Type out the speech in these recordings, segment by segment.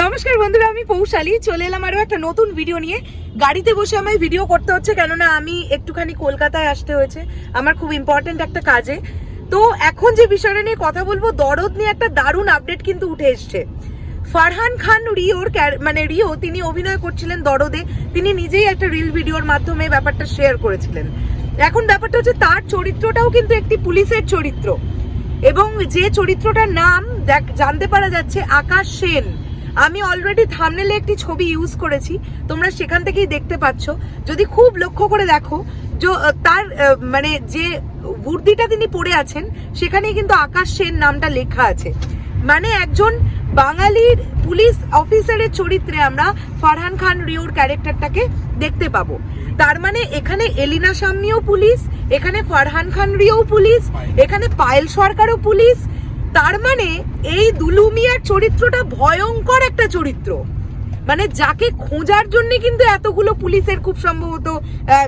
নমস্কার বন্ধুরা, আমি পৌশালী। চলে এলাম আরও একটা নতুন ভিডিও নিয়ে। গাড়িতে বসে আমায় ভিডিও করতে হচ্ছে, কেননা আমি একটুখানি কলকাতায় আসতে হয়েছে। আমার খুব ইম্পর্টেন্ট একটা কাজে। তো এখন যে বিষয়টা নিয়ে কথা বলব, দরদ নিয়ে একটা দারুণ আপডেট কিন্তু উঠে এসছে। ফারহান খান রিওর মানে রিও, তিনি অভিনয় করছিলেন দরদে। তিনি নিজেই একটা রিল ভিডিওর মাধ্যমে ব্যাপারটা শেয়ার করেছিলেন। এখন ব্যাপারটা হচ্ছে, তার চরিত্রটাও কিন্তু একটি পুলিশের চরিত্র। এবং যে চরিত্রটার নাম দেখ জানতে পারা যাচ্ছে, আকাশ সেন। আমি অলরেডি থামনেলে একটি ছবি ইউজ করেছি, তোমরা সেখান থেকেই দেখতে পাচ্ছ। যদি খুব লক্ষ্য করে দেখো তার মানে যে বুর্দিটা তিনি পড়ে আছেন সেখানে কিন্তু আকাশ সেন নামটা লেখা আছে। মানে একজন বাঙালির পুলিশ অফিসারের চরিত্রে আমরা ফারহান খান রিওর ক্যারেক্টারটাকে দেখতে পাবো। তার মানে এখানে এলিনা সাম্মিও পুলিশ, এখানে ফারহান খান রিও পুলিশ, এখানে পায়েল সরকারও পুলিশ। তার মানে এই দুলুমিয়ার চরিত্রটা ভয়ঙ্কর একটা চরিত্র। মানে যাকে খোঁজার জন্য কিন্তু এতগুলো পুলিশের খুব সম্ভবত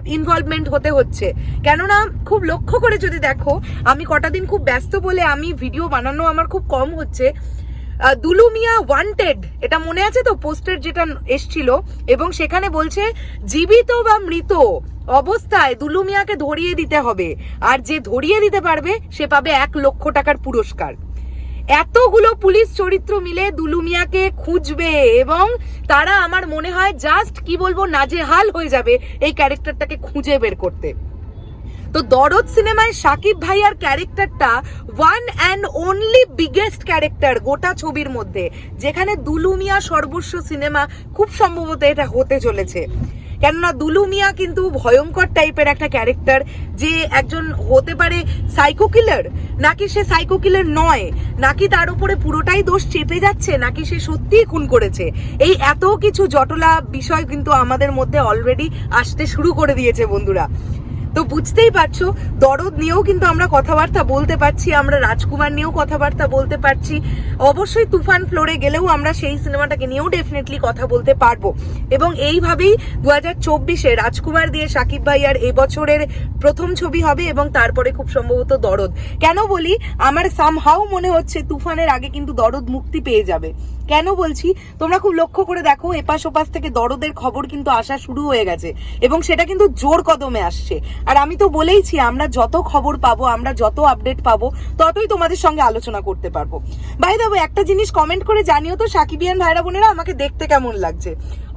ইনভলভমেন্ট হতে হচ্ছে। কেননা খুব লক্ষ্য করে যদি দেখো আমি কটা দিন খুব ব্যস্ত বলে আমি ভিডিও বানানো আমার খুব কম হচ্ছে। আহ, দুলুমিয়া ওয়ান্টেড এটা মনে আছে তো? পোস্টার যেটা এসছিল এবং সেখানে বলছে জীবিত বা মৃত অবস্থায় দুলুমিয়াকে ধরিয়ে দিতে হবে। আর যে ধরিয়ে দিতে পারবে সে পাবে এক লক্ষ টাকার পুরস্কার। এতগুলো পুলিশ চরিত্র মিলে দুলুমিয়াকে খুঁজবে এবং তারা আমার মনে হয় জাস্ট কি বলব, নাজেহাল হয়ে যাবে এই ক্যারেক্টারটাকে খুঁজে বের করতে। তো দরদ সিনেমায় সাকিব ভাইয়ার ক্যারেক্টারটা one and only biggest character গোটা ছবির মধ্যে, যেখানে দুলুমিয়া সর্বস্ব সিনেমা খুব সম্ভবত এটা হতে চলেছে। কেননা দুলু মিয়া কিন্তু ভয়ঙ্কর টাইপের একটা ক্যারেক্টার যে একজন হতে পারে সাইকো কিলার নাকি সে সাইকো কিলার নয়, নাকি তার উপরে পুরোটাই দোষ চেপে যাচ্ছে, নাকি সে সত্যিই খুন করেছে। এই এত কিছু জটলা বিষয় কিন্তু আমাদের মধ্যে অলরেডি আসতে শুরু করে দিয়েছে বন্ধুরা। তো বুঝতেই পারছ, দরদ নিয়েও কিন্তু আমরা কথাবার্তা বলতে পারছি, আমরা রাজকুমার নিয়েও কথাবার্তা বলতে পারছি। অবশ্যই তুফান ফ্লোরে গেলেও আমরা সেই সিনেমাটাকে নিয়েও ডেফিনেটলি কথা বলতে পারব। এবং এইভাবেই দু হাজার চব্বিশে রাজকুমার দিয়ে সাকিব ভাইয়ার এবছরের প্রথম ছবি হবে এবং তারপরে খুব সম্ভবত দরদ। কেন বলি? আমার সামহাও মনে হচ্ছে তুফানের আগে কিন্তু দরদ মুক্তি পেয়ে যাবে। কেন বলছি? তোমরা খুব লক্ষ্য করে দেখো, এপাশ ওপাশ থেকে দরদের খবর কিন্তু আসা শুরু হয়ে গেছে। এবং সেটা কিন্তু জোর কদমে আসছে। আর আমি তো বলেইছি, আমরা যত খবর পাবো, আমরা যত আপডেট পাবো, ততই তোমাদের সঙ্গে আলোচনা করতে পারব। ভাই দেবো একটা জিনিস কমেন্ট করে জানিও তো, সাকিবিয়ান ভাইরা বোনেরা, আমাকে দেখতে কেমন লাগছে?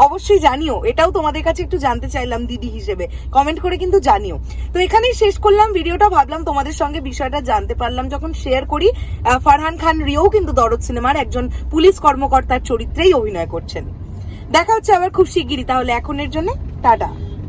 অবশ্যই জানিও, এটাও তোমাদের কাছে একটু জানতে চাইলাম দিদি হিসেবে। কমেন্ট করে কিন্তু জানিও। তো এখানেই শেষ করলাম ভিডিওটা, ভাবলাম তোমাদের সঙ্গে বিষয়টা জানতে পারলাম, যখন শেয়ার করি ফারহান খান রিও কিন্তু দরদ সিনেমার একজন পুলিশ কর্মকর্তার চরিত্রেই অভিনয় করছেন। দেখা হচ্ছে আবার খুব শিগগিরই, তাহলে এখনের জন্য, টাটা।